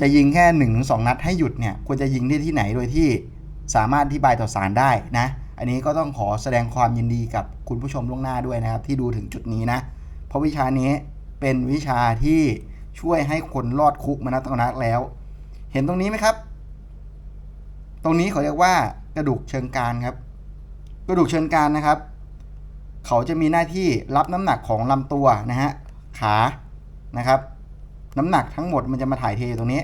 จะยิงแค่1นถึงสนัดให้หยุดเนี่ยควรจะยิงที่ที่ไหนโดยที่สามารถอธิบายต่อสารได้นะ อันนี้ก็ต้องขอแสดงความยินดีกับคุณผู้ชมล่วงหน้าด้วยนะครับ ที่ดูถึงจุดนี้นะ เพราะวิชานี้เป็นวิชาที่ช่วยให้คนรอดคุกมานักต่อนักแล้ว เห็นตรงนี้ไหมครับ ตรงนี้เขาเรียกว่ากระดูกเชิงกรานครับ กระดูกเชิงกรานนะครับ เขาจะมีหน้าที่รับน้ำหนักของลำตัวนะฮะขานะครับ น้ำหนักทั้งหมดมันจะมาถ่ายเทอยู่ตรงนี้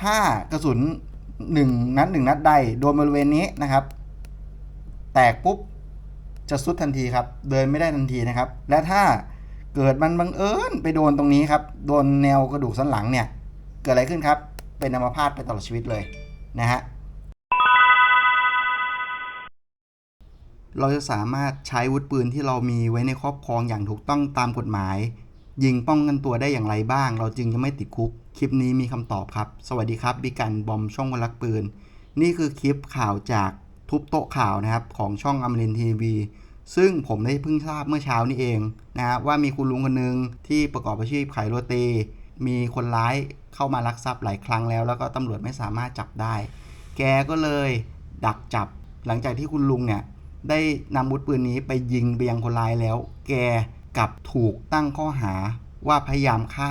ถ้ากระสุนหนึ่งนัดหนึ่งนัดใดโดนบริเวณนี้นะครับ แตกปุ๊บจะสุดทันทีครับ เดินไม่ได้ทันทีนะครับ และถ้าเกิดมันบังเอิญไปโดนตรงนี้ครับ โดนแนวกระดูกสันหลังเนี่ย เกิดอะไรขึ้นครับ เป็นอัมพาตไปตลอดชีวิตเลยนะฮะ เราจะสามารถใช้วุธปืนที่เรามีไว้ในครอบครองอย่างถูกต้องตามกฎหมาย ยิงป้องกันตัวได้อย่างไรบ้าง เราจึงจะไม่ติดคุก คลิปนี้มีคำตอบครับ สวัสดีครับบิกันบอมช่องวันรักปืน นี่คือคลิปข่าวจากทุบโต๊ะข่าวนะครับของช่องอมรินทีวีซึ่งผมได้เพิ่งทราบเมื่อเช้านี้เองนะว่ามีคุณลุงคนหนึ่งที่ประกอบอาชีพขายโรตี มีคนร้ายเข้ามาลักทรัพย์หลายครั้งแล้ว แล้วก็ตำรวจไม่สามารถจับได้ แกก็เลยดักจับ หลังจากที่คุณลุงเนี่ยได้นำวุธปืนนี้ไปยิงไปยังคนร้ายแล้ว แก กับถูกตั้งข้อหาว่าพยายามฆ่า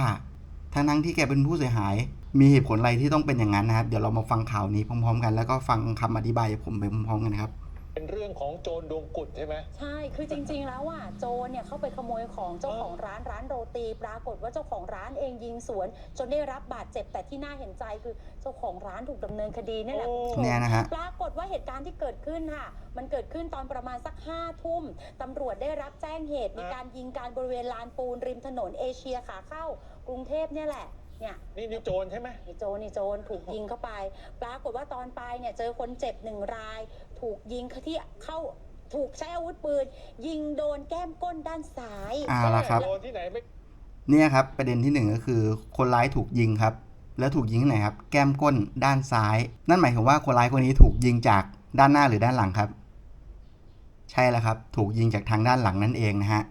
ทั้งทั้งที่แกเป็นผู้เสียหาย มีเหตุผลอะไรที่ต้องเป็นอย่างนั้นนะครับ เดี๋ยวเรามาฟังข่าวนี้พร้อม ๆ กัน แล้วก็ฟังคำอธิบายผมไปพร้อมๆกันนะครับ เป็นเรื่องของโจรดวงกุดใช่ไหม ใช่ คือจริง ๆ แล้วอะโจรเนี่ยเข้าไปขโมยของเจ้าของร้านร้านโรตี ปรากฏว่าเจ้าของร้านเองยิงสวน จนได้รับบาดเจ็บแต่ที่น่าเห็นใจคือเจ้าของร้านถูกดำเนินคดีนี่แหละโอ้คุณผู้ชม เนี่ยนะฮะ ปรากฏว่าเหตุการณ์ที่เกิดขึ้นค่ะ มันเกิดขึ้นตอนประมาณสักห้าทุ่ม ตำรวจได้รับแจ้งเหตุ มีการยิงการบริเวณลานปูนริมถนนเอเชียขาเข้ากรุงเทพเนี่ยแหละ เนี่ยนี่นี่โจรใช่ไหมนี่โจรนี่โจรถูกยิงเข้าไป ปรากฏว่าตอนไปเนี่ยเจอคนเจ็บหนึ่งราย ถูกยิงที่เข้าถูกใช้อาวุธปืน ยิงโดนแก้มก้นด้านซ้ายอ่าละครับ โจรที่ไหนไม่เนี่ยครับ ประเด็นที่หนึ่งก็คือคนร้ายถูกยิงครับ แล้วถูกยิงที่ไหนครับ แก้มก้นด้านซ้าย นั่นหมายถึงว่าคนร้ายคนนี้ถูกยิงจากด้านหน้าหรือด้านหลังครับ ใช่แล้วครับ ถูกยิงจากทางด้านหลังนั่นเองนะฮะ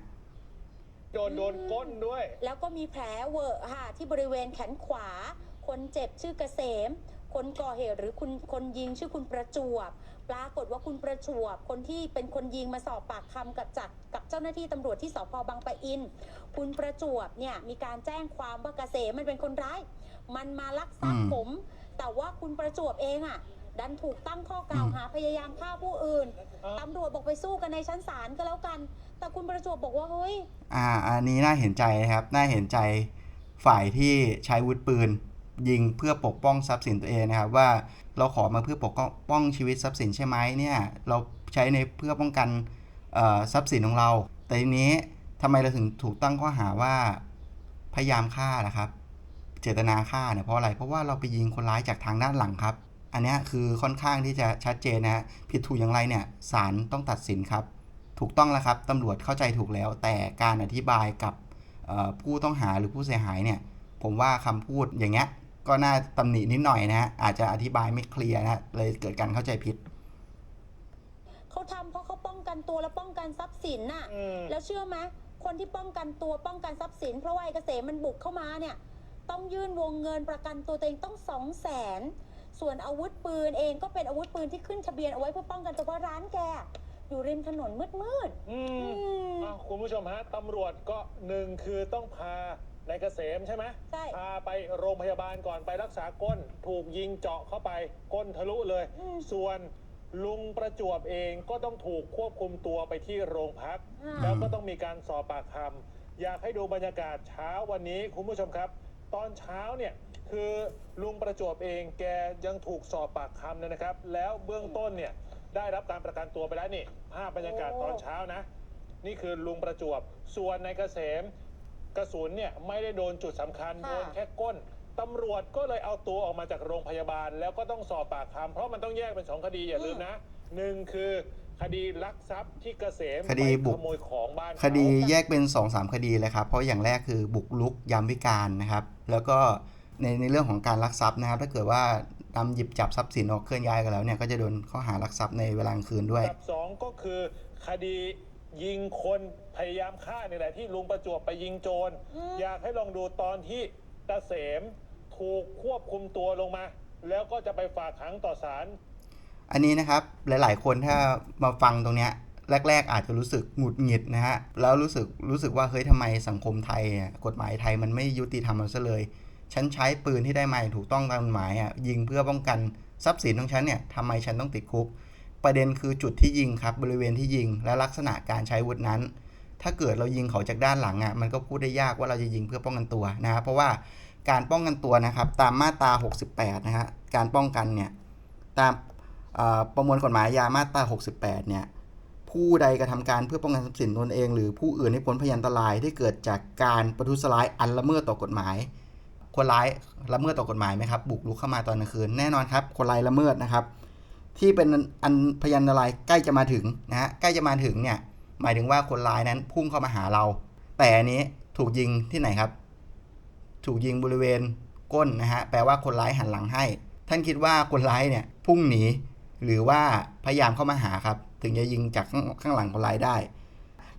โจรโดนก้นด้วย แล้วก็มีแผลเวอะค่ะที่บริเวณแขนขวา คนเจ็บชื่อเกษม คนก่อเหตุหรือคุณคนยิงชื่อคุณประจวบ ปรากฏว่าคุณประจวบ คนที่เป็นคนยิงมาสอบปากคำกับจัดกับเจ้าหน้าที่ตำรวจที่สพบางปะอิน คุณประจวบเนี่ยมีการแจ้งความว่าเกษมมันเป็นคนร้าย มันมาลักทรัพอืย์มผม แต่ว่าคุณประจวบเองอะ ดันถูกตั้งข้อกล่าวหาพยายามฆ่าผู้อื่นอ่าตำรวจบอกไปสู้กันในชั้นศาลก็แล้วกัน แต่คุณประจวบบอกว่าเฮ้ย อ่า อันนี้น่าเห็นใจนะครับ น่าเห็นใจฝ่ายที่ใช้อาวุธปืน ยิงเพื่อปกป้องทรัพย์สินตัวเองนะครับ ว่าเราขอมาเพื่อปกป้องชีวิตทรัพย์สินใช่ไหมเนี่ย เราใช้ในเพื่อป้องกันเอ่อทรัพย์สินของเรา แต่ทีนี้ทำไมเราถึงถูกตั้งข้อหาว่าพยายามฆ่านะครับ เจตนาฆ่าเนี่ยเพราะอะไร เพราะว่าเราไปยิงคนร้ายจากทางด้านหลังครับ อันเนี้ยคือค่อนข้างที่จะชัดเจนนะฮะผิดถูกอย่างไรเนี่ยศาลต้องตัดสินครับ ถูกต้องแล้วครับตำรวจเข้าใจถูกแล้ว แต่การอธิบายกับเอ่อผู้ต้องหาหรือผู้เสียหายเนี่ย ผมว่าคำพูดอย่างเงี้ยก็น่าตำหนินิดหน่อยนะฮะอาจจะอธิบายไม่เคลียร์นะฮะเลยเกิดการเข้าใจผิดเขาทำเพราะเขาป้องกันตัวและป้องกันทรัพย์สินน่ะอืมแล้วเชื่อไหมคนที่ป้องกันตัวป้องกันทรัพย์สิน เพราะว่าไอ้เกษมมันบุกเข้ามาเนี่ย ต้องยื่นวงเงินประกันตัวตัวเองต้องสองแสน ส่วนอาวุธปืนเองก็เป็นอาวุธปืนที่ขึ้นทะเบียนเอาไว้เพื่อป้องกันตัวเพราะร้านแก อยู่ริมถนนมืดอืๆมอืมอ้าวคุณผู้ชมฮะตำรวจก็หนึ่งคือต้องพานายเกษมใช่ไหมใช่ พาไปโรงพยาบาลก่อนไปรักษาก้น ถูกยิงเจาะเข้าไปก้นทะลุเลย อืม ส่วนลุงประจวบเองก็ต้องถูกควบคุมตัวไปที่โรงพัก อ่า แล้วก็ต้องมีการสอบปากคำอยากให้ดูบรรยากาศเช้าวันนี้คุณผู้ชมครับ ตอนเช้าเนี่ย คือลุงประจวบเองแกยังถูกสอบปากคำนะครับ แล้วเบื้องต้นเนี่ยได้รับการประกันตัวไปแล้วนี่ภาพบรรยากาศตอนเช้านะ นี่คือลุงประจวบ ส่วนในายเกษมกระสุนเนี่ยไม่ได้โดนจุดสำคัญค่ะโดนแค่ก้นตำรวจก็เลยเอาตัวออกมาจากโรงพยาบาล แล้วก็ต้องสอบปากคำเพราะมันต้องแยกเป็นสองคดีอย่าลืมนะหนึ่งคือคดีลักทรัพย์ที่เกษมคดีไปบุกขโมยของบ้านเขาคดีแยกเป็น2อสคดีเลยครับ เพราะอย่างแรกคือบุกรุกยามวิการนะครับ แล้วก็ ในในเรื่องของการลักทรัพย์นะครับ ถ้าเกิดว่านำหยิบจับทรัพย์สินออกเคลื่อนย้ายกันแล้วเนี่ยก็จะโดนข้อหารักทรัพย์ในเวลากลางคืนด้วยกับสองก็คือคดียิงคนพยายามฆ่านี่แหละที่ลุงประจวบไปยิงโจรอืมอยากให้ลองดูตอนที่ตาเสมถถูกควบคุมตัวลงมา แล้วก็จะไปฝากขังต่อศาลอันนี้นะครับหลาย ๆ คนถ้ามาฟังตรงเนี้ยแรก ๆ อาจจะรู้สึกหงุดหงิดนะฮะ แล้วรู้สึกรู้สึกว่าเฮ้ยทำไมสังคมไทยเนี่ยกฎหมายไทยมันไม่ยุติธรรมเอาซะเลย ฉันใช้ปืนที่ได้มาถูกต้องตามกฎหมายอะยิงเพื่อป้องกันทรัพย์สินของฉันเนี่ยทำไมฉันต้องติดคุก ประเด็นคือจุดที่ยิงครับบริเวณที่ยิงและลักษณะการใช้วุธนั้น ถ้าเกิดเรายิงเขาจากด้านหลังอะมันก็พูดได้ยากว่าเราจะยิงเพื่อป้องกันตัวนะฮะเพราะว่าการป้องกันตัวนะครับตามมาตรา 68 นะฮะการป้องกันเนี่ยตามประมวลกฎหมายอามาตรา 68 เนี่ยผู้ใดกระทำการเพื่อป้องกันทรัพย์สินตนเอง หรือผู้อื่นให้พ้นพยันตรายที่เกิดจากการประทุษร้ายอันละเมิดต่อกฎหมาย คนร้ายละเมิดต่อกฎหมายไหมครับบุกรุกเข้ามาตอนกลางคืนแน่นอนครับ คนร้ายละเมิดนะครับ ที่เป็นอันพยันตรายใกล้จะมาถึงนะฮะใกล้จะมาถึงเนี่ยหมายถึงว่าคนร้ายนั้นพุ่งเข้ามาหาเรา แต่อันนี้ถูกยิงที่ไหนครับ ถูกยิงบริเวณก้นนะฮะแปลว่าคนร้ายหันหลังให้ ท่านคิดว่าคนร้ายเนี่ยพุ่งหนี หรือว่าพยายามเข้ามาหาครับ ถึงจะยิงจากข้างข้างหลังคนร้ายได้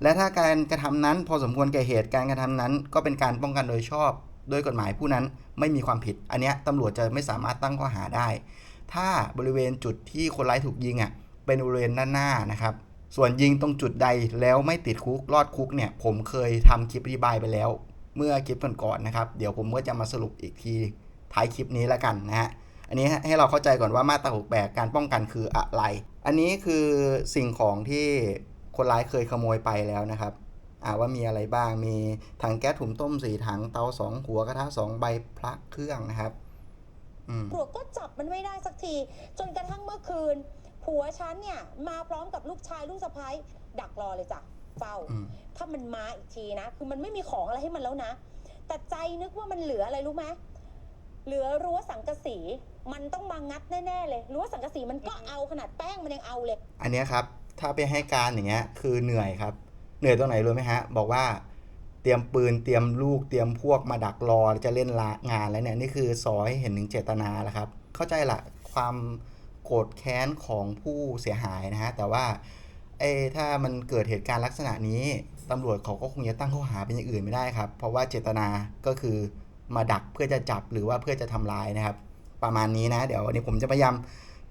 และถ้าการกระทำนั้นพอสมควรแก่เหตุการกระทำนั้น ก็เป็นการป้องกันโดยชอบ โดยกฎหมายผู้นั้นไม่มีความผิด อันนี้ตำรวจจะไม่สามารถตั้งข้อหาได้ ถ้าบริเวณจุดที่คนร้ายถูกยิงอะเป็นบริเวณด้านหน้านะครับ ส่วนยิงตรงจุดใดแล้วไม่ติดคุกรอดคุกเนี่ย ผมเคยทำคลิปอธิบายไปแล้ว เมื่อคลิปก่อนๆนะครับ เดี๋ยวผมก็จะมาสรุปอีกทีท้ายคลิปนี้แล้วกันนะฮะอันนี้ให้เราเข้าใจก่อนว่ามาตรา68การป้องกันคืออะไร อันนี้คือสิ่งของที่คนร้ายเคยขโมยไปแล้วนะครับ ว่ามีอะไรบ้าง มีถังแก๊สถุงต้มสี่ถังเตาสองหัวกระทะสองใบพระเครื่องนะครับอืมตำรวจก็จับมันไม่ได้สักที จนกระทั่งเมื่อคืน ผัวฉันเนี่ยมาพร้อมกับลูกชายลูกสะพ้ายดักรอเลยจ้ะเฝ้าอืมถ้ามันมาอีกทีนะ คือมันไม่มีของอะไรให้มันแล้วนะ แต่ใจนึกว่ามันเหลืออะไรรู้ไหมเหลือรั้วสังกะสีมันต้องมางัดแน่ๆเลยรั้วสังกะสีมันก็เอาขนาดแป้งมันยังเอาเลย อันเนี้ยครับ ถ้าไปให้การอย่างเงี้ย คือเหนื่อยครับ เหนื่อยตรงไหนรู้ไหมฮะ บอกว่าเตรียมปืนเตรียมลูกเตรียมพวกมาดักรอจะเล่นละงานแล้วเนี่ยนี่คือสอให้เห็นถึงเจตนาแล้วครับ เข้าใจละความโกรธแค้นของผู้เสียหายนะฮะแต่ว่าเอ้ถ้ามันเกิดเหตุการณ์ลักษณะนี้ตำรวจเขาก็คงจะตั้งข้อหาเป็นอย่างอื่นไม่ได้ครับ เพราะว่าเจตนาก็คือมาดักเพื่อจะจับหรือว่าเพื่อจะทำร้ายนะครับ ประมาณนี้นะ เดี๋ยววันนี้ผมจะพยายาม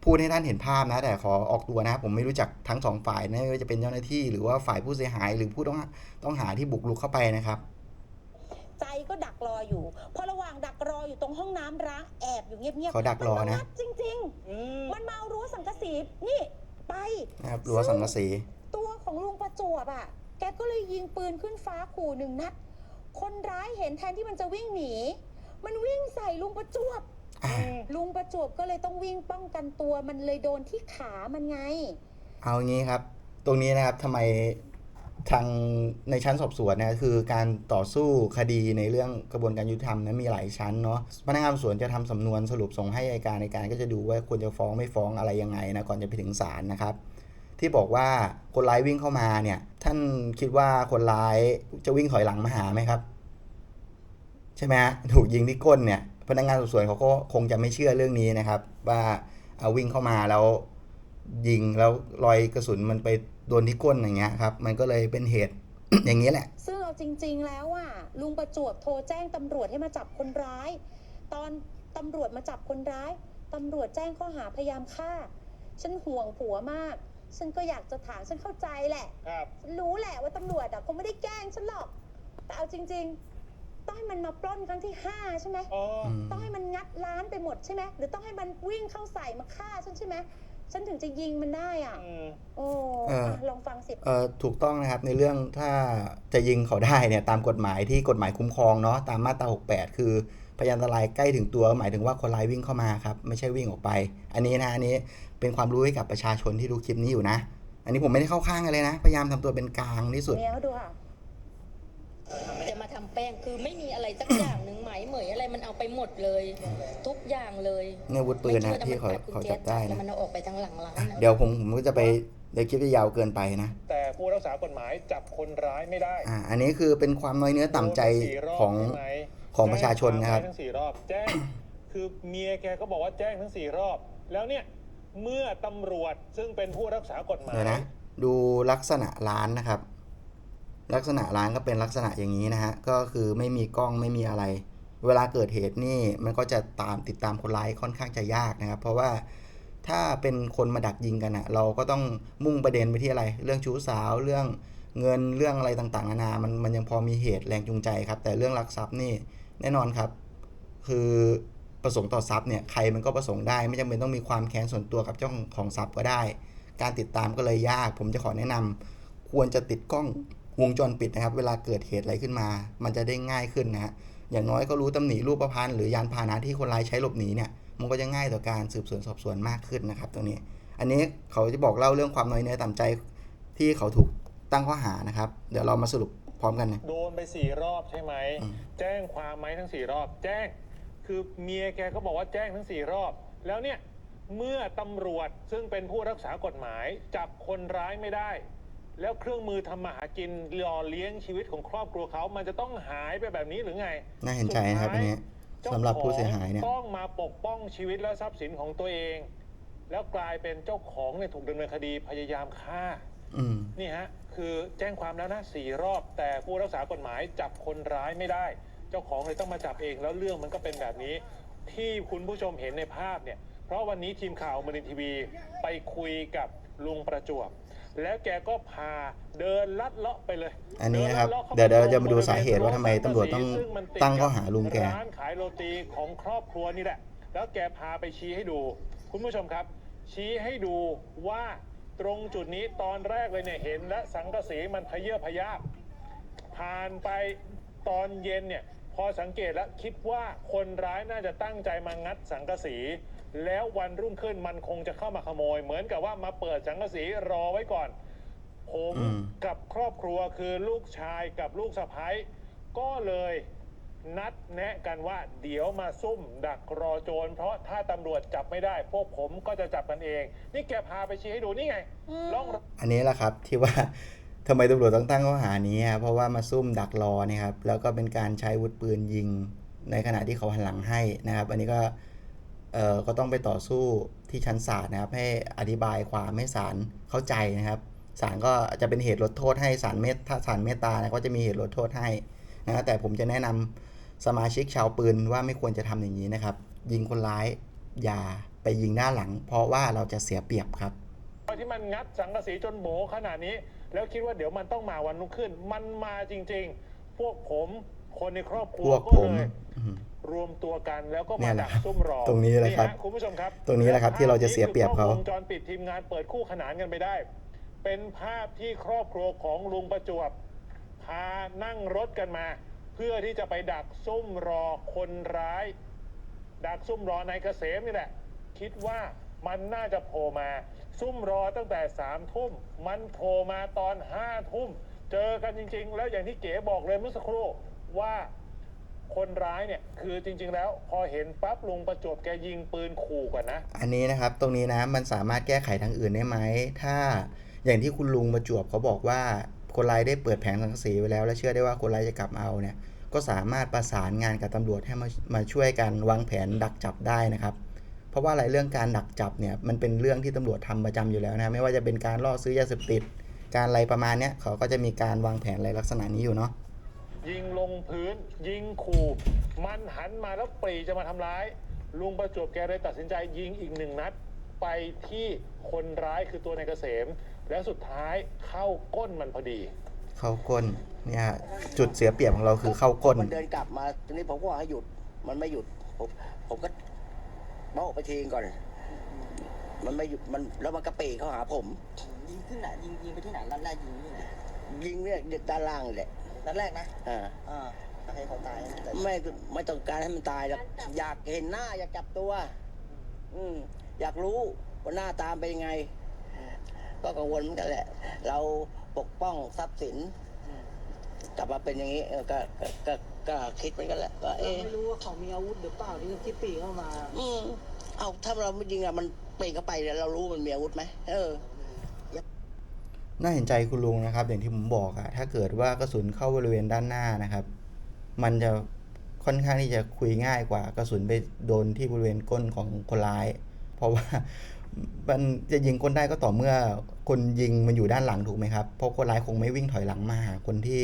พูดให้ท่านเห็นภาพนะ แต่ขอออกตัวนะครับผมไม่รู้จักทั้งสองฝ่ายนะไม่ว่าจะเป็นเจ้าหน้าที่หรือว่าฝ่ายผู้เสียหายหรือผู้ต้องหาต้องหาที่บุกรุกเข้าไปนะครับ ใจก็ดักรออยู่ พอระหว่างดักรออยู่ตรงห้องน้ำร้างแอบอยู่เงียบๆเขาดักรอนะ มัมางัดจริง อืม ๆ มันมาเอารั้วสังกะสีนี่ไป นะครับรั้วสังกะสี ตัวของลุงประจวบอะ แกก็เลยยิงปืนขึ้นฟ้าขู่หนึ่งนัด คนร้ายเห็นแทนที่มันจะวิ่งหนี มันวิ่งใส่ลุงประจวบ อ่าลุงประจวบก็เลยต้องวิ่งป้องกันตัวมันเลยโดนที่ขามันไง เอางี้ครับ ตรงนี้นะครับทำไมทางในชั้นสอบสวนนะคือการต่อสู้คดีในเรื่องกระบวนการยุติธรรมนะมีหลายชั้นเนาะพนักงานสอบสวนจะทำสำนวนสรุปส่งให้อัยการในการก็จะดูว่าควรจะฟ้องไม่ฟ้องอะไรยังไงนะก่อนจะไปถึงศาลนะครับ ที่บอกว่าคนร้ายวิ่งเข้ามาเนี่ย ท่านคิดว่าคนร้ายจะวิ่งถอยหลังมาหาไหมครับ ใช่ไหมฮะถูกยิงที่ก้นเนี่ย พนักงานสอบสวนเขาก็คงจะไม่เชื่อเรื่องนี้นะครับ ว่าเอาวิ่งเข้ามาแล้วยิงแล้วรอยกระสุนมันไปโดนที่ก้นอย่างเงี้ยครับ มันก็เลยเป็นเหตุ อย่างนี้แหละ ซึ่งเอาจริง ๆ แล้วอะลุงประจวบโทรแจ้งตำรวจให้มาจับคนร้าย ตอนตำรวจมาจับคนร้ายตำรวจแจ้งข้อหาพยายามฆ่า ฉันห่วงผัวมาก ฉันก็อยากจะถามฉันเข้าใจแหละ ครับ ฉันรู้แหละว่าตำรวจอะคงไม่ได้แกล้งฉันหรอก แต่เอาจริง ๆ ต้องให้มันมาปล้นครั้งที่ห้าใช่ไหมอ๋ออืมต้องให้มันงัดร้านไปหมดใช่ไหมหรือต้องให้มันวิ่งเข้าใส่มาฆ่าฉันใช่ไหมฉันถึงจะยิงมันได้อะอืมโอ้เอออะลองฟังสิเอ่อถูกต้องนะครับในเรื่องถ้าจะยิงเขาได้เนี่ยตามกฎหมายที่กฎหมายคุ้มครองเนาะตามมาตรา 68 คือพยานอันตรายใกล้ถึงตัวหมายถึงว่าคนร้ายวิ่งเข้ามาครับไม่ใช่วิ่งออกไป อันนี้นะอันนี้เป็นความรู้ให้กับประชาชนที่ดูคลิปนี้อยู่นะ อันนี้ผมไม่ได้เข้าข้างกันเลยนะ พยายามทำตัวเป็นกลางที่สุด เนี่ยเขาดูค่ะ จะมาทำแป้งคือไม่มีอะไรสักอย่างหนึ่งไหมเหมยอะไรมันเอาไปหมดเลย ทุกอย่างเลยเนี่ยอาวุธปืนนะไม่ที่ชื่เขาอแต่มันเขากุญแจจับได้แล้วนะมันเอาออกไปทางหลังร้านอะนะเดี๋ยวผมผมก็จะไปเดี๋ยวคลิปจะยาวเกินไปนะ แต่ผู้รักษากฎหมายจับคนร้ายไม่ได้ อ่า อันนี้คือเป็นความน้อยเนื้อต่ำใจโดนไปสี่รบของใช่ไหมของประชาชนนะครับแจ้งทั้งสี่รอบแจ้งคือเมียแกก็บอกว่าแจ้งทั้งสี่รอบ แล้วเนี่ยเมื่อตำรวจซึ่งเป็นผู้รักษากฎหมายเดี๋ยวนะ ดูลักษณะร้านนะครับ ลักษณะร้านก็เป็นลักษณะอย่างนี้นะฮะ ก็คือไม่มีกล้องไม่มีอะไร เวลาเกิดเหตุนี่มันก็จะตามติดตามคนร้ายค่อนข้างจะยากนะครับ เพราะว่าถ้าเป็นคนมาดักยิงกันอะเราก็ต้องมุ่งประเด็นไปที่อะไร เรื่องชู้สาวเรื่องเงินเรื่องอะไรต่างๆนานามันมันยังพอมีเหตุแรงจูงใจครับ แต่เรื่องลักทรัพย์นี่แน่นอนครับ คือประสงค์ต่อทรัพย์เนี่ยใครมันก็ประสงค์ได้ ไม่จำเป็นต้องมีความแค้นส่วนตัวกับเจ้าของทรัพย์ก็ได้ การติดตามก็เลยยาก ผมจะขอแนะนำควรจะติดกล้อง วงจรปิดนะครับ เวลาเกิดเหตุอะไรขึ้นมา มันจะได้ง่ายขึ้นนะฮะอย่างน้อยก็รู้ตำหนิรูปพรรณหรือยานพาหนะที่คนร้ายใช้หลบหนีเนี่ยมันก็จะง่ายต่อการสืบสวนสอบสวนมากขึ้นนะครับตรงนี้ อันนี้เขาจะบอกเล่าเรื่องความน้อยเนื้อต่ำใจที่เขาถูกตั้งข้อหานะครับ เดี๋ยวเรามาสรุปพร้อมกันนะโดนไปสี่รอบใช่ไหมอืมแจ้งความไหมทั้งสี่รอบ แจ้ง คือเมียแกก็บอกว่าแจ้งทั้งสี่รอบ แล้วเนี่ย เมื่อตำรวจซึ่งเป็นผู้รักษากฎหมาย จับคนร้ายไม่ได้ แล้วเครื่องมือทำมาหากินหล่อเลี้ยงชีวิตของครอบครัวเขา มันจะต้องหายไปแบบนี้หรือไงน่าเห็นใจนะครับอันนี้สำหรับผู้เสียหายเนี่ยจ้ของต้องมาปกป้องชีวิตและทรัพย์สินของตัวเอง แล้วกลายเป็นเจ้าของเนี่ยถูกดำเนินคดีพยายามฆ่าอืมนี่ฮะคือแจ้งความแล้วนะสี่รอบ แต่ผู้รักษากฎหมายจับคนร้ายไม่ได้ เจ้าของเลยต้องมาจับเองแล้วเรื่องมันก็เป็นแบบนี้ ที่คุณผู้ชมเห็นในภาพเนี่ย เพราะวันนี้ทีมข่าวมรินทีวีไปคุยกับลุงประจวบ แล้วแกก็พาเดินลัดเลาะไปเลยอันนี้นะครับดิลัดลาะข้เดี๋ยวเดี๋ยวเราจะมาดูบริวณสาเหตุว่าทำไมตำรวจต้องซึ่มันดตั้งข้อหาลุงแกร้านขายโรตีของครอบครัวนี่แหละ แล้วแกพาไปชี้ให้ดู คุณผู้ชมครับ ชี้ให้ดูว่าตรงจุดนี้ตอนแรกเลยเนี่ยเห็นและสังกะสีมันพะเยอพะยาบผ่านไปตอนเย็นเนี่ยพอสังเกตแล้วคิดว่าคนร้ายน่าจะตั้งใจมางัดสังกะสี แล้ววันรุ่งขึ้นมันคงจะเข้ามาขโมย เหมือนกับว่ามาเปิดสังกะสีรอไว้ก่อน ผมอืม กับครอบครัวคือลูกชายกับลูกสะพ้ยก็เลยนัดแนะกันว่า เดี๋ยวมาซุ่ม ดักรอโจรเพราะถ้าตำรวจจับไม่ได้ พวกผมก็จะจับกันเอง นี่แกพาไปชี้ให้ดูนี่ไงอืมล่องอันนี้แหละครับที่ว่า ทำไมตำรวจต้องตั้งข้อหานี้ครับเพราะว่ามาซุ่มดักรอเนี่ยครับแล้วก็เป็นการใช้อาวุธปืนยิงในขณะที่เขาหันหลังให้นะครับ อันนี้ก็เอ่อ ก็ต้องไปต่อสู้ที่ชั้นศาลนะครับ ให้อธิบายความให้ศาลเข้าใจนะครับศาลก็จะเป็นเหตุลดโทษให้ศาลเมตถ้าศาลเมตตานะก็จะมีเหตุลดโทษให้นะแต่ผมจะแนะนำสมาชิกชาวปืนว่าไม่ควรจะทำอย่างนี้นะครับ ยิงคนร้ายอย่าไปยิงด้าหลัง เพราะว่าเราจะเสียเปรียบครับที่มันงัดสังกะสีจนโบขนาดนี้ แล้วคิดว่าเดี๋ยวมันต้องมาวันรุ่งขึ้น มันมาจริง ๆ พวกผม คนในครอบครัพววกก็ผมเลยอืม รวมตัวกันแล้วก็เนี่มายแหดัละกครับซุ่มรอตรงนี้แหละครับฮคุณผู้ชมครับตรงนี้แหละครับที่เราจะเสียเปรียบเขา ภพนี้คือกล้องวงจรปิดทีมงานเปิดคู่ขนานกันไปได้ เป็นภาพที่ครอบครัวของลุงประจวบพานั่งรถกันมา เพื่อที่จะไปดักซุ่มรอคนร้าย ดักซุ่มรอนายเกษมนี่แหละ คิดว่ามันน่าจะโผล่มา ซุ่มรอตั้งแต่สามทุ่ม มันโผล่มาตอนห้าทุ่ม เจอกันจริง ๆ แล้วอย่างที่เก๋บอกเลยเมื่อสักครู่ ว่าคนร้ายเนี่ยคือจริง ๆ แล้ว พอเห็นปั๊บลุงประจวบแกยิงปืนขู่ก่อนนะ อันนี้นะครับตรงนี้นะมันสามารถแก้ไขทางอื่นได้ไหมถ้าอย่างที่คุณลุงประจวบเขาบอกว่าคนร้ายได้เปิดแผงสังกะสีไว้แล้ว และเชื่อได้ว่าคนร้ายจะกลับมาเอาเนี่ย ก็สามารถประสานงานกับตำรวจให้มามาช่วยกันวางแผนดักจับได้นะครับ เพราะว่าอะไรเรื่องการดักจับเนี่ยมันเป็นเรื่องที่ตำรวจทำประจำอยู่แล้วนะไม่ว่าจะเป็นการล่อซื้อยาเสพติด การอะไรประมาณเนี้ยเขาก็จะมีการวางแผนอะไรลักษณะนี้อยู่เนาะ ยิงลงพื้น ยิงขู่ มันหันมาแล้วปรีจะมาทำร้าย ลุงประจวบแกเลยตัดสินใจยิงอีกหนึ่งนัด ไปที่คนร้ายคือตัวนายเกษม แล้วสุดท้ายเข้าก้นมันพอดี เข้าก้นเนี่ยจุดเสียเปรียบของเราคือเข้าก้น มันเดินกลับมาทีนี้ผมก็ว่าให้หยุด มันไม่หยุด ผมผมก็โบะไปทีก่อน มันไม่หยุดมันแล้วมันกระเปเข้าหาผม ยิงที่ไหนยิงยิงไปที่ไหนนัดแรกยิงที่ไหนยิงเนี่ยด้านล่างนี่แหละ นัดแรกนะอ่าอ่าให้เขาตายนะแต่ไม่ไม่ต้องการให้มันตายหรอกอยากเห็นหน้าอยากจับตัว อืมอยากรู้ว่าหน้าตามเป็นยังไง ก็กังวลเหมือนกันแหละ เราปกป้องทรัพย์สินกลับมาเป็นอย่างนี้เออก็ก็ก็ก็คิดเหมือนกันแหละว่าเราเอ๊ะไม่รู้ว่าเขามีอาวุธหรือเปล่าที่ที่ปรีเข้ามา อืมเอาถ้าเราไม่ยิงอะมันเปลี่ยนเข้าไปเนี่ยเรารู้มันมีอาวุธไหมเออ น่าเห็นใจคุณลุงนะครับ อย่างที่ผมบอกอะถ้าเกิดว่ากระสุนเข้าบริเวณด้านหน้านะครับ มันจะค่อนข้างที่จะคุยง่ายกว่ากระสุนไปโดนที่บริเวณก้นของคนร้าย เพราะว่ามันจะยิงก้นได้ก็ต่อเมื่อคนยิงมันอยู่ด้านหลังถูกไหมครับ เพราะคนร้ายคงไม่วิ่งถอยหลังมาหาคนที่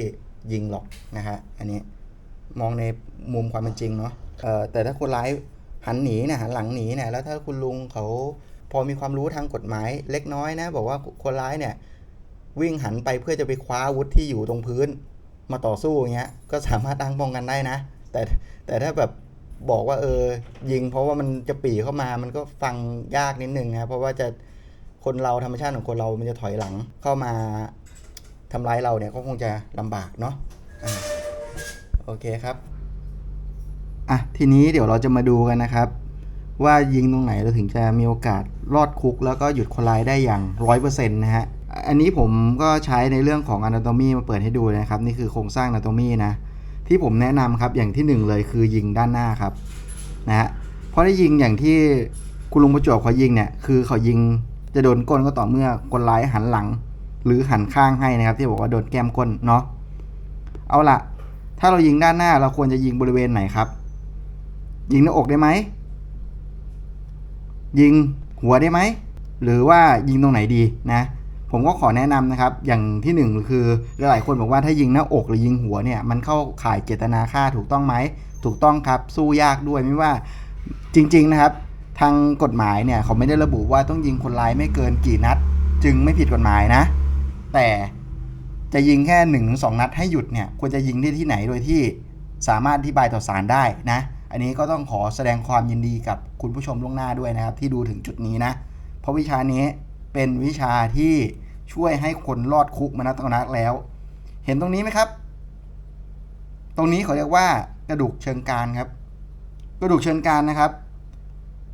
ยิงหรอกนะฮะอันนี้มองในมุมความเป็นจริงเนาะเอ่อแต่ถ้าคนร้ายหันหนีเนี่ยหันหลังหนีเนี่ยแล้วถ้าคุณลุงเขาพอมีความรู้ทางกฎหมายเล็กน้อยนะ บอกว่าคนร้ายเนี่ย วิ่งหันไปเพื่อจะไปคว้าวุธที่อยู่ตรงพื้น มาต่อสู้อย่างเงี้ย ก็สามารถตั้งป้องกันได้นะ แต่แต่ถ้าแบบบอกว่าเออ ยิงเพราะว่ามันจะปรีเข้ามามันก็ฟังยากนิดนึงนะเพราะว่าจะคนเราธรรมชาติของคนเรา มันจะถอยหลังเข้ามาทำร้ายเราเนี่ยก็คงจะลำบากเนาะอ่าโอเคครับอะทีนี้เดี๋ยวเราจะมาดูกันนะครับ ว่ายิงตรงไหนเราถึงจะมีโอกาสรอดคุก แล้วก็หยุดคนร้ายได้อย่างร้อยเปอร์เซ็นต์นะฮะ อันนี้ผมก็ใช้ในเรื่องของ Anatomy มาเปิดให้ดูนะครับ นี่คือโครงสร้าง Anatomy นะ ที่ผมแนะนำครับอย่างที่หนึ่งเลยคือยิงด้านหน้าครับนะฮะเพราะได้ยิงอย่างที่คุณลุงประจวบเขายิงเนี่ยคือเขายิงจะโดนก้นก็ต่อเมื่อคนร้ายหันหลัง หรือหันข้างให้นะครับ ที่บอกว่าโดนแก้มก้นเนาะเอาละถ้าเรายิงด้านหน้าเราควรจะยิงบริเวณไหนครับ ยิงหน้าอกได้ไหมยิงหัวได้ไหมหรือว่ายิงตรงไหนดีนะ ผมก็ขอแนะนำนะครับ อย่างที่หนึ่งคือหลายๆคนบอกว่าถ้ายิงหน้าอกหรือยิงหัวเนี่ยมันเข้าข่ายเจตนาฆ่าถูกต้องไหมถูกต้องครับ สู้ยากด้วยไม่ว่าจริง ๆ นะครับ ทางกฎหมายเนี่ยเขาไม่ได้ระบุว่าต้องยิงคนร้ายไม่เกินกี่นัด จึงไม่ผิดกฎหมายนะ แต่จะยิงแค่1นถึงสนัดให้หยุดเนี่ยควรจะยิงได้ที่ไหนโดยที่สามารถอธิบายต่อศาลได้นะ อันนี้ก็ต้องขอแสดงความยินดีกับคุณผู้ชมล่วงหน้าด้วยนะครับ ที่ดูถึงจุดนี้นะ เพราะวิชานี้ เป็นวิชาที่ช่วยให้คนรอดคุกมานักต่อนักแล้ว เห็นตรงนี้ไหมครับ ตรงนี้เขาเรียกว่ากระดูกเชิงกรานครับ กระดูกเชิงกรานนะครับ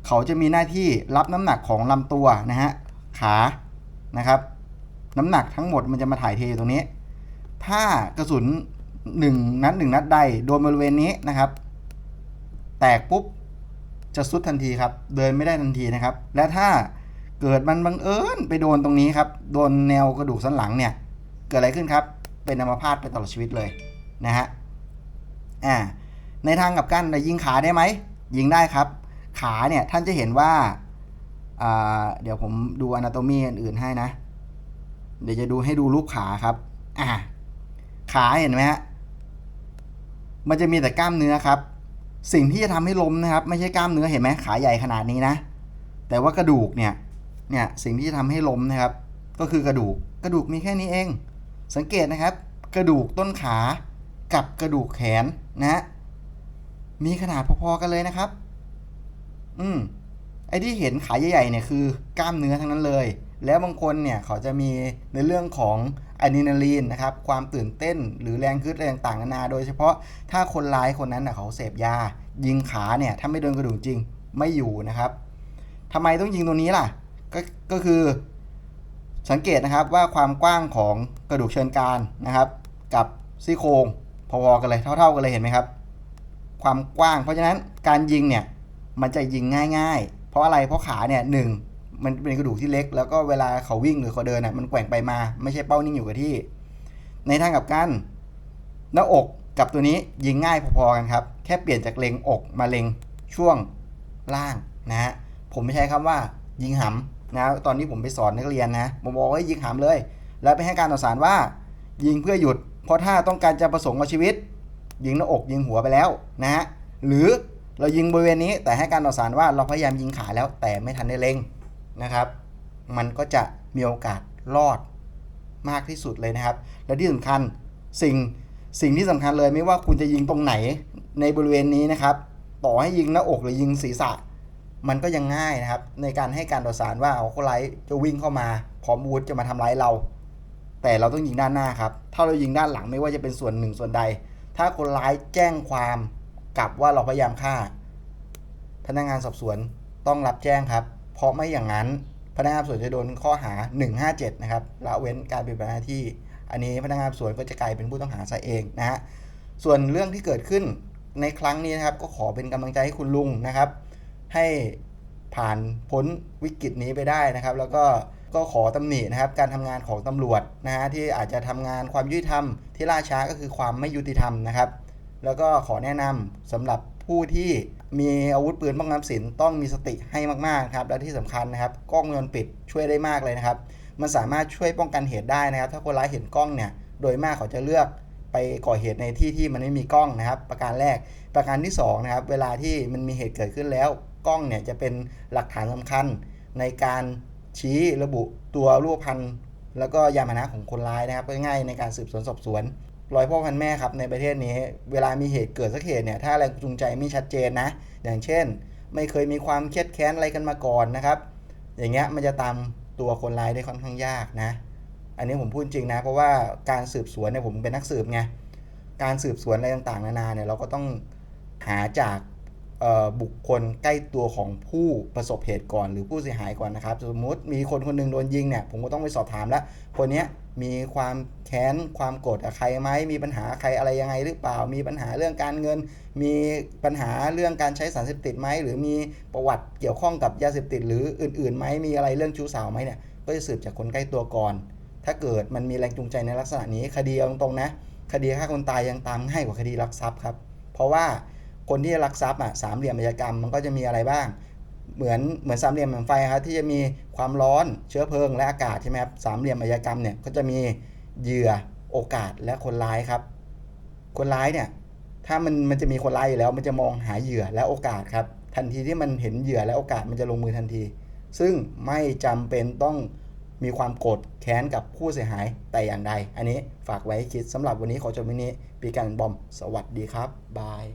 เขาจะมีหน้าที่รับน้ำหนักของลำตัวนะฮะขานะครับ น้ำหนักทั้งหมดมันจะมาถ่ายเทตรงนี้ ถ้ากระสุนหนึ่งนัดหนึ่งนัดใดโดนบริเวณนี้นะครับ แตกปุ๊บจะสุดทันทีครับ เดินไม่ได้ทันทีนะครับ และถ้า เกิดมันบังเอิญไปโดนตรงนี้ครับ โดนแนวกระดูกสันหลังเนี่ย เกิดอะไรขึ้นครับ เป็นอัมพาตไปตลอดชีวิตเลยนะฮะ อ่า ในทางกับกันยิงขาได้ไหม ยิงได้ครับ ขาเนี่ยท่านจะเห็นว่า เดี๋ยวผมดูอนาโตมีอื่นๆให้นะ เดี๋ยวจะดูให้ดูรูปขาครับ อ่า ขาเห็นไหมฮะ มันจะมีแต่กล้ามเนื้อครับ สิ่งที่จะทำให้ล้มนะครับ ไม่ใช่กล้ามเนื้อเห็นไหมขาใหญ่ขนาดนี้นะ แต่ว่ากระดูกเนี่ย เนี่ยสิ่งที่จะทำให้ล้มนะครับ ก็คือกระดูกกระดูกมีแค่นี้เอง สังเกตนะครับ กระดูกต้นขากับกระดูกแขนนะฮะมีขนาดพอๆกันเลยนะครับ อืมไอ้ที่เห็นขาใหญ่ๆเนี่ยคือกล้ามเนื้อทั้งนั้นเลย แล้วบางคนเนี่ยเขาจะมีในเรื่องของอะดรีนาลีนนะครับ ความตื่นเต้นหรือแรงขึ้นแรงต่างๆนานา โดยเฉพาะถ้าคนร้ายคนนั้นนะเขาเสพยา ยิงขาเนี่ยถ้าไม่โดนกระดูกจริงไม่อยู่นะครับทำไมต้องยิงตรงนี้ล่ะ ก็ก็คือสังเกตนะครับว่าความกว้างของกระดูกเชิงกรานนะครับ กับซี่โครงพอๆกันเลยเท่า ๆกันเลยเห็นไหมครับ ความกว้าง เพราะฉะนั้นการยิงเนี่ยมันจะยิงง่าย ๆ เพราะอะไรเพราะขาเนี่ยหนึ่งมันเป็นกระดูกที่เล็ก แล้วก็เวลาเขาวิ่งหรือเขาเดินน่ะมันแกว่งไปมาไม่ใช่เป้านิ่งอยู่กับที่ ในทางกับกันหน้าอกกับตัวนี้ยิงง่ายพอๆกันครับ แค่เปลี่ยนจากเล็งอกมาเล็งช่วงล่างนะฮะผมไม่ใช้คำว่ายิงหำ นะตอนที่ผมไปสอนนักเรียนนะผมบอกว่ายิงหำเลย แล้วไปให้การต่อสารว่า ยิงเพื่อหยุด เพราะถ้าต้องการจะประสงค์กับชีวิต ยิงหน้าอกยิงหัวไปแล้วนะฮะหรือเรายิงบริเวณนี้แต่ให้การต่อสารว่าเราพยายามยิงขาแล้วแต่ไม่ทันได้เล็งนะครับ มันก็จะมีโอกาสรอดมากที่สุดเลยนะครับ และที่สำคัญสิ่งสิ่งที่สำคัญเลยไม่ว่าคุณจะยิงตรงไหนในบริเวณนี้นะครับ ต่อให้ยิงหน้าอกหรือยิงศีรษะ มันก็ยังง่ายนะครับ ในการให้การต่อสารว่าเอาคนร้ายจะวิ่งเข้ามาพร้อมวุธจะมาทำร้ายเรา แต่เราต้องยิงด้านหน้าครับ ถ้าเรายิงด้านหลังไม่ว่าจะเป็นส่วนหนึ่งส่วนใด ถ้าคนร้ายแจ้งความกลับว่าเราพยายามฆ่า พนักงานสอบสวนต้องรับแจ้งครับ เพราะไม่อย่างนั้นพนักงานสอบสวนจะโดนข้อหา 157 นะครับละเว้นการปฏิบัติหน้าที่ อันนี้พนักงานสอบสวนก็จะกลายเป็นผู้ต้องหาซะเองนะฮะส่วนเรื่องที่เกิดขึ้นในครั้งนี้นะครับ ก็ขอเป็นกำลังใจให้คุณลุงนะครับ ให้ผ่านพ้นวิกฤตนี้ไปได้นะครับ แล้วก็ก็ขอตำหนินะครับ การทำงานของตำรวจนะฮะที่อาจจะทำงานความยุติธรรม ที่ล่าช้าก็คือความไม่ยุติธรรมนะครับ แล้วก็ขอแนะนำสำหรับผู้ที่มีอาวุธปืนป้องกันสินต้องมีสติให้มากๆครับและที่สำคัญนะครับ กล้องวงจรปิดช่วยได้มากเลยนะครับ มันสามารถช่วยป้องกันเหตุได้นะครับ ถ้าคนร้ายเห็นกล้องเนี่ยโดยมากเขาจะเลือกไปก่อเหตุในที่ที่มันไม่มีกล้องนะครับ ประการแรกประการที่สองนะครับเวลาที่มันมีเหตุเกิดขึ้นแล้ว กล้องเนี่ยจะเป็นหลักฐานสำคัญในการชี้ระบุตัวรูปพันธ์แล้วก็ยานพาหนะของคนร้ายนะครับง่ายในการสืบสวนสอบสวนรอยพ่อพันแม่ครับในประเทศนี้ เวลามีเหตุเกิดสักเหตุเนี่ยถ้าแรงจูงใจไม่ชัดเจนนะ อย่างเช่น ไม่เคยมีความเครียดแค้นอะไรกันมาก่อนนะครับ อย่างเงี้ยมันจะตามตัวคนร้ายได้ค่อนข้างยากนะ อันนี้ผมพูดจริงนะ เพราะว่าการสืบสวนเนี่ยผมเป็นนักสืบไงการสืบสวนอะไรต่างๆ นานาเนี่ยเราก็ต้องหาจาก บุคคลใกล้ตัวของผู้ประสบเหตุก่อนหรือผู้เสียหายก่อนนะครับ สมมุติมีคนคนหนึ่งโดนยิงเนี่ยผมก็ต้องไปสอบถามแล้วคนนี้มีความแค้นความโกรธกับใครไหมมีปัญหาใครอะไรยังไงหรือเปล่า มีปัญหาเรื่องการเงิน มีปัญหาเรื่องการใช้สารเสพติดไหมหรือมีประวัติเกี่ยวข้องกับยาเสพติด หรืออื่นๆไหมมีอะไรเรื่องชู้สาวไหมเนี่ยก็จะสืบจากคนใกล้ตัวก่อน ถ้าเกิดมันมีแรงจูงใจในลักษณะนี้คดีเอาตรงๆนะคดีฆ่าคนตายยังตามง่ายกว่าคดีลักทรัพย์ครับเพราะว่า คนที่ลักทรัพย์อะสามเหลี่ยมอาชญากรรมมันก็จะมีอะไรบ้าง เหมือนเหมือนสามเหลี่ยมเหมือนไฟครับที่จะมีความร้อนเชื้อเพลิงและอากาศใช่ไหมครับสามเหลี่ยมอาชญากรรมเนี่ยก็จะมีเหยื่อโอกาสและคนร้ายครับ คนร้ายเนี่ยถ้ามันมันจะมีคนร้ายอยู่แล้ว มันจะมองหาเหยื่อและโอกาสครับทันทีที่มันเห็นเหยื่อและโอกาสมันจะลงมือทันที ซึ่งไม่จำเป็นต้องมีความโกรธแค้นกับผู้เสียหายแต่อย่างใด อันนี้ฝากไว้ให้คิดสำหรับวันนี้ขอจบวันนี้ปีกันบอม สวัสดีครับ บาย